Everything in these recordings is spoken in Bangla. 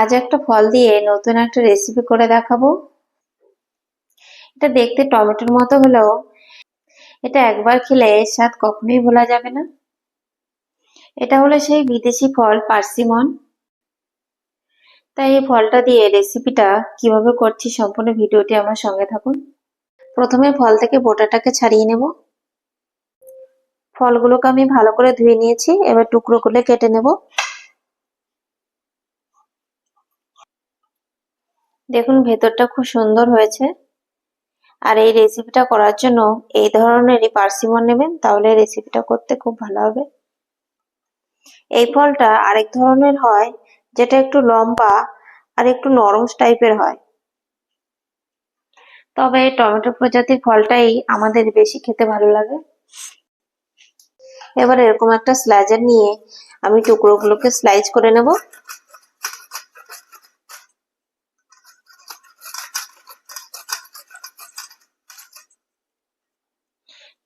আজ একটা ফল দিয়ে নতুন একটা রেসিপি করে দেখাবো। এটা দেখতে টমেটোর মতো হলেও এটা একবার খেলে এর স্বাদ কখনোই ভোলা যাবে না। এটা হলো সেই বিদেশি ফল পার্সিমন। তাই এই ফলটা দিয়ে রেসিপিটা কীভাবে করছি সম্পূর্ণ ভিডিওটি আমার সঙ্গে থাকুন। প্রথমে ফল থেকে বোটাটাকে ছাড়িয়ে নেব। ফলগুলোকে আমি ভালো করে ধুয়ে নিয়েছি, এবার টুকরো করে কেটে নেব। দেখুন, ভেতরটা খুব সুন্দর হয়েছে। আর এই রেসিপিটা করার জন্য এই ধরনেরই পার্সিমন নেবেন, তাহলে রেসিপিটা করতে খুব ভালো হবে। এই ফলটা আরেক ধরনের হয়, যেটা একটু লম্বা আর একটু নরম টাইপের হয়। তবে টমেটো প্রজাতির ফলটাই আমাদের বেশি খেতে ভালো লাগে। এবার এরকম একটা স্লাইজার নিয়ে আমি টুকরোগুলোকে স্লাইজ করে নেব।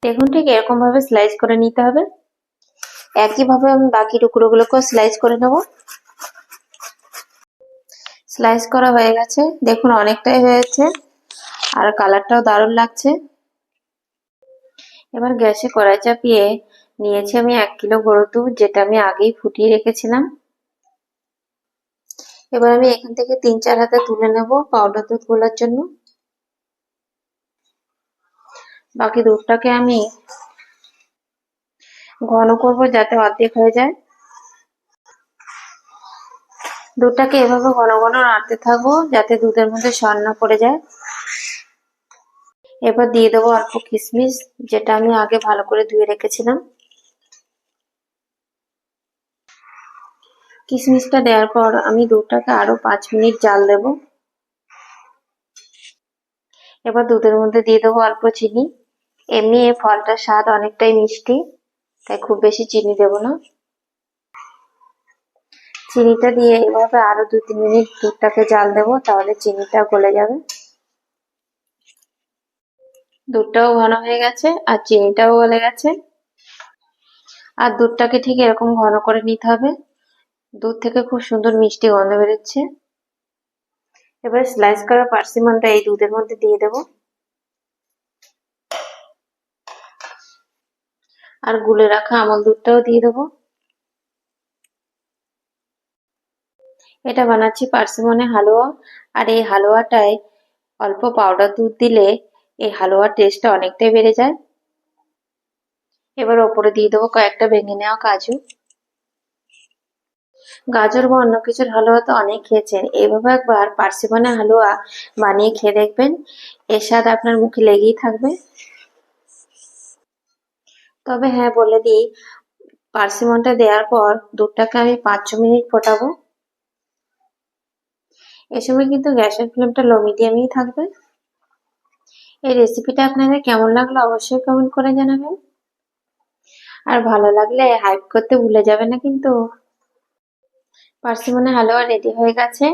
দেখুন ঠিক এরকম ভাবে স্লাইস করে নিতে হবে। একইভাবে আমি বাকি টুকরোগুলোকেও স্লাইস করে নেব। স্লাইস করা হয়ে গেছে। দেখুন অনেকটাই হয়েছে। আর কালারটাও দারুণ লাগছে। এবার গ্যাসে কড়াই চাপিয়ে নিয়েছি আমি এক কিলো গরুর দুধ, যেটা আমি আগেই ফুটিয়ে রেখেছিলাম। এবার আমি এখান থেকে তিন চার হাতে তুলে নেব পাউডার দুধ গোলার জন্য। বাকি দুধটাকে আমি ঘন করব যাতে অর্ধেক হয়ে যায়। দুধটাকে এভাবে ঘন ঘন নাড়তে থাকব যাতে দুধের মধ্যে সর না পড়ে যায়। এবার দিয়ে দেবো অল্প কিশমিশ, যেটা আমি আগে ভালো করে ধুয়ে রেখেছিলাম। কিশমিশটা দেওয়ার পর আমি দুধটাকে আরও পাঁচ মিনিট জাল দেব। এবার দুধের মধ্যে দিয়ে দেবো অল্প চিনি। এমনি এই ফলটার স্বাদ অনেকটাই মিষ্টি, তাই খুব বেশি চিনি দেব না। চিনিটা দিয়ে এভাবে আরও দু তিন মিনিট দুধটাকে জাল দেব, তাহলে চিনিটা গলে যাবে। দুধটাও ঘন হয়ে গেছে, আর চিনিটাও গলে গেছে। আর দুধটাকে ঠিক এরকম ঘন করে নিতে হবে। দুধ থেকে খুব সুন্দর মিষ্টি গন্ধ বেরোচ্ছে। এবার স্লাইস করা পার্সিমনটা এই দুধের মধ্যে দিয়ে দেব। আর গুলে রাখা আমল দুধটাও দিয়ে দেবো। এটা বানাচ্ছি পার্সিমনে হালুয়া। আর এই হালুয়াটায় অল্প পাউডার দুধ দিলে এই হালুয়ার টেস্টটা অনেকটাই বেড়ে যায়। এবার ওপরে দিয়ে দেবো কয়েকটা ভেঙে নেওয়া কাজু। গাজর বা অন্য কিছুর হালুয়া তো অনেক খেয়েছেন। এইভাবে একবার পার্সিমনে হালুয়া বানিয়ে খেয়ে দেখবেন। এর স্বাদ আপনার মুখে লেগেই থাকবে। তবে হ্যাঁ বলে দিই পার্সিমনটা দেওয়ার পর দুধটাকে আমি পাঁচ ছ মিনিট ফোটাবো। এ সময় কিন্তু গ্যাসের ফ্লেমটা লো মিডিয়ামেই থাকবে। এই রেসিপিটা আপনাদের কেমন লাগল অবশ্যই কমেন্ট করে জানাবেন। আর ভালো লাগলে হাইপ করতে ভুলে যাবে না কিন্তু। পার্সিমনে হালুয়া রেডি হয়ে গেছে।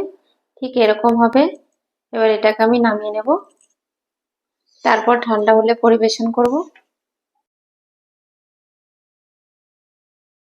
ঠিক এরকম হবে। এবার এটাকে আমি নামিয়ে নেব। তারপর ঠান্ডা হলে পরিবেশন করব।